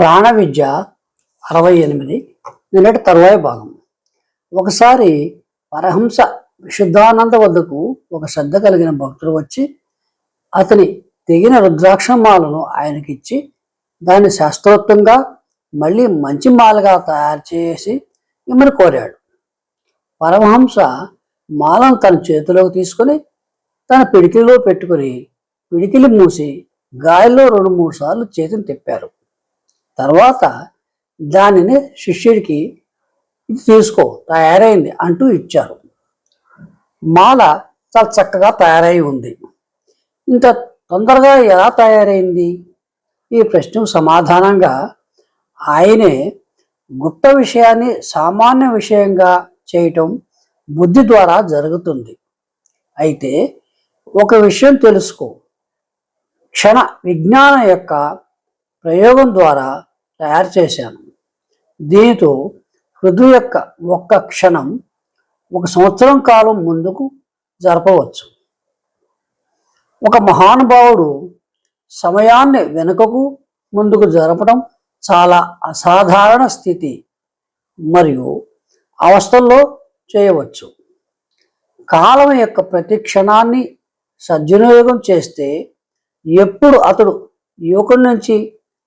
ప్రాణ విద్య అరవై ఎనిమిది. నిన్నటి తరువాయి భాగం. ఒకసారి పరహంస విశుద్ధానంద వద్దకు ఒక శ్రద్ధ కలిగిన భక్తుడు వచ్చి అతని తెగిన రుద్రాక్షమాలను ఆయనకిచ్చి దాన్ని శాస్త్రోక్తంగా మళ్ళీ మంచి మాలగా తయారు చేసి ఇమ్మని కోరాడు. పరమహంస మాలను తన చేతిలోకి తీసుకొని తన పిడికిలిలో పెట్టుకొని పిడికిలి మూసి గాలిలో రెండు మూడు సార్లు చేతిని తిప్పారు. తర్వాత దానిని శిష్యుడికి తీసుకో తయారైంది అంటూ ఇచ్చారు. మాల చాలా చక్కగా తయారై ఉంది. ఇంత తొందరగా ఎలా తయారైంది? ఈ ప్రశ్నకు సమాధానంగా ఆయనే గుప్త విషయాన్ని సామాన్య విషయంగా చేయటం బుద్ధి ద్వారా జరుగుతుంది. అయితే ఒక విషయం తెలుసుకో. క్షణ విజ్ఞానం యొక్క ప్రయోగం ద్వారా తయారు చేశాను. దీనితో హృదయ యొక్క ఒక్క క్షణం ఒక సంవత్సరం కాలం ముందుకు జరపవచ్చు. ఒక మహానుభావుడు సమయాన్ని వెనుకకు ముందుకు జరపడం చాలా అసాధారణ స్థితి మరియు అవస్థల్లో చేయవచ్చు. కాలం యొక్క ప్రతి క్షణాన్ని సద్వినియోగం చేస్తే ఎప్పుడు అతడు యువకుడి నుంచి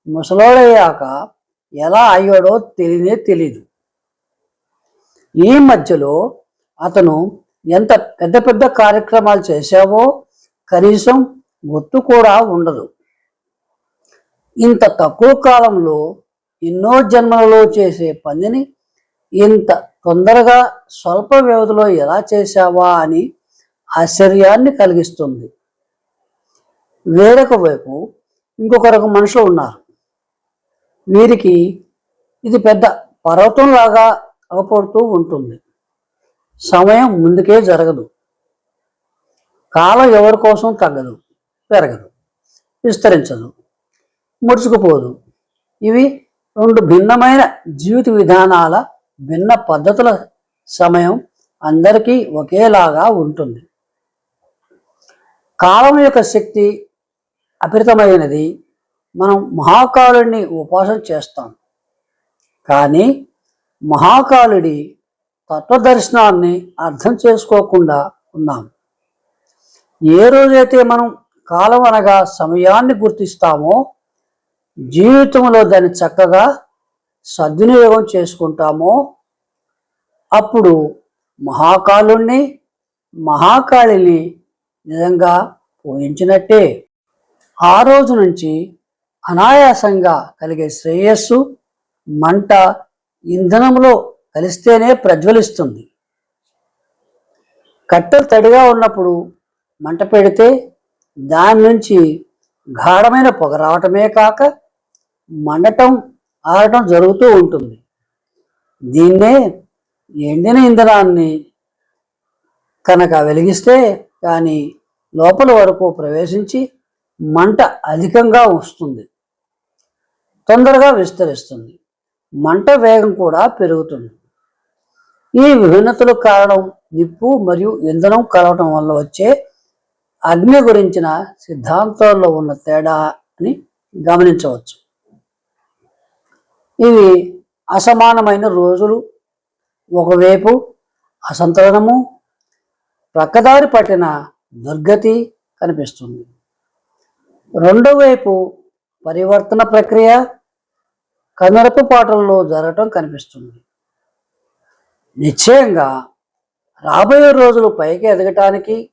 ముసలోడయ్యాక ఎలా అయ్యాడో తెలియనే తెలియదు ఈ మధ్యలో అతను ఎంత పెద్ద పెద్ద కార్యక్రమాలు చేశావో కనీసం గుర్తు కూడా ఉండదు. ఇంత తక్కువ కాలంలో ఎన్నో జన్మలలో చేసే పనిని ఇంత తొందరగా స్వల్ప వ్యవధిలో ఎలా చేశావా అని ఆశ్చర్యాన్ని కలిగిస్తుంది. వేరొక వైపు ఇంకొక రకం మనుషులు ఉన్నారు. వీరికి ఇది పెద్ద పర్వతంలాగా అవపడుతూ ఉంటుంది. సమయం ముందుకే జరగదు. కాలం ఎవరి కోసం తగ్గదు పెరగదు విస్తరించదు ముడుచుకుపోదు. ఇవి రెండు భిన్నమైన జీవిత విధానాల భిన్న పద్ధతుల సమయం అందరికీ ఒకేలాగా ఉంటుంది. కాలం యొక్క శక్తి అపరితమైనది మనం మహాకాలుడిని ఉపాసన చేస్తాం. కానీ మహాకాలుడి తత్వదర్శనాన్ని అర్థం చేసుకోకుండా ఉన్నాం. ఏ రోజైతే మనం కాలం అనగా సమయాన్ని గుర్తిస్తామో జీవితంలో దాన్ని చక్కగా సద్వినియోగం చేసుకుంటామో అప్పుడు మహాకాలుణ్ణి మహాకాళిని నిజంగా పూజించినట్టే. ఆ రోజు నుంచి అనాయాసంగా కలిగే శ్రేయస్సు మంట ఇంధనంలో కలిస్తేనే ప్రజ్వలిస్తుంది. కట్టెలు తడిగా ఉన్నప్పుడు మంట పెడితే దాని నుంచి గాఢమైన పొగ రావటమే కాక మండటం ఆడటం జరుగుతూ ఉంటుంది. దీన్నే ఎండిన ఇంధనాన్ని కనుక వెలిగిస్తే కానీ లోపల వరకు ప్రవేశించి మంట అధికంగా వస్తుంది. తొందరగా విస్తరిస్తుంది. మంట వేగం కూడా పెరుగుతుంది. ఈ విభిన్నతలకు కారణం నిప్పు మరియు ఇంధనం కలవటం వల్ల వచ్చే అగ్ని గురించిన సిద్ధాంతాల్లో ఉన్న తేడా అని గమనించవచ్చు. ఇవి అసమానమైన రోజులు. ఒకవైపు అసంతరణము ప్రక్కదారి పట్టిన దుర్గతి కనిపిస్తుంది. రెండో వైపు పరివర్తన ప్రక్రియ కనరపు పాటల్లో జరగటం కనిపిస్తుంది. నిశ్చయంగా రాబోయే రోజులు పైకి ఎదగటానికి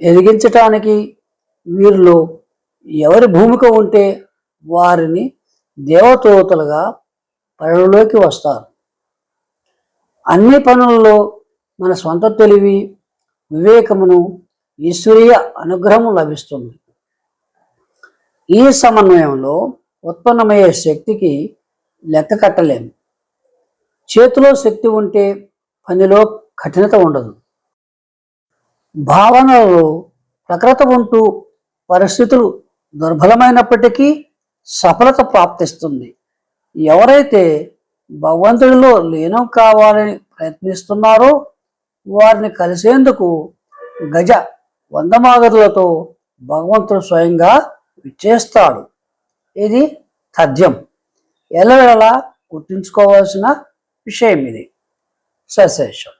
ఎదిగించటానికి వీరిలో ఎవరి భూమిక ఉంటే వారిని దేవతోతలుగా పనుల్లోకి వస్తారు. అన్ని పనుల్లో మన సొంత తెలివి వివేకమును ఈశ్వరీయ అనుగ్రహం లభిస్తుంది. ఈ సమన్వయంలో ఉత్పన్నమయ్యే శక్తికి లెక్క కట్టలేము చేతిలో శక్తి ఉంటే పనిలో కఠినత ఉండదు. భావనలలో ప్రకృత ఉంటూ పరిస్థితులు దుర్బలమైనప్పటికీ సఫలత ప్రాప్తిస్తుంది. ఎవరైతే భగవంతుడిలో లీనం కావాలని ప్రయత్నిస్తున్నారో వారిని కలిసేందుకు గజ వందమాగరులతో భగవంతుడు స్వయంగా విచ్చేస్తాడు ఇది తథ్యం. ఎలా గుర్తుంచుకోవాల్సిన విషయం ఇది. సశేషం.